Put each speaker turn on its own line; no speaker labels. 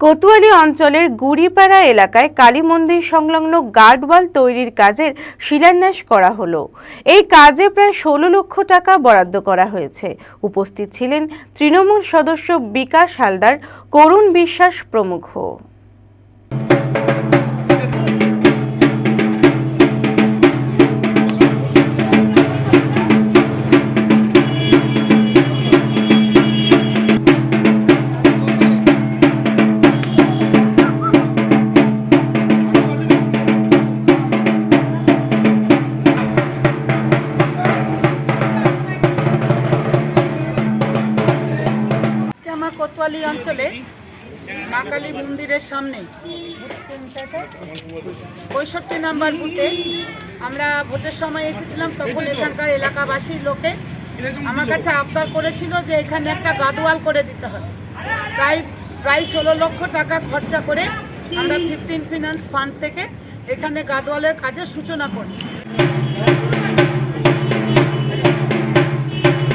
কোতোয়ালি অঞ্চলের গুড়িপাড়া এলাকায় কালী মন্দির সংলগ্ন গার্ডওয়াল তৈরির কাজের শিলান্যাস করা হলো। এই কাজে প্রায় ষোলো লক্ষ টাকা বরাদ্দ করা হয়েছে। উপস্থিত ছিলেন তৃণমূল সদস্য বিকাশ হালদার, করুণ বিশ্বাস প্রমুখ।
কোতোয়ালি অঞ্চলে মা কালী মন্দিরের সামনে। পঁয়ষট্টি নাম্বার বুথে আমরা ভোটের সময় এসেছিলাম, তখন এখানকার এলাকাবাসীর লোকে আমার কাছে আবদার করেছিল যে এখানে একটা গাদোয়াল করে দিতে হবে। প্রায় প্রায় ষোলো লক্ষ টাকা খরচা করে আমরা ফিফটিন ফিনান্স ফান্ড থেকে এখানে গাদোয়ালের কাজের সূচনা করি।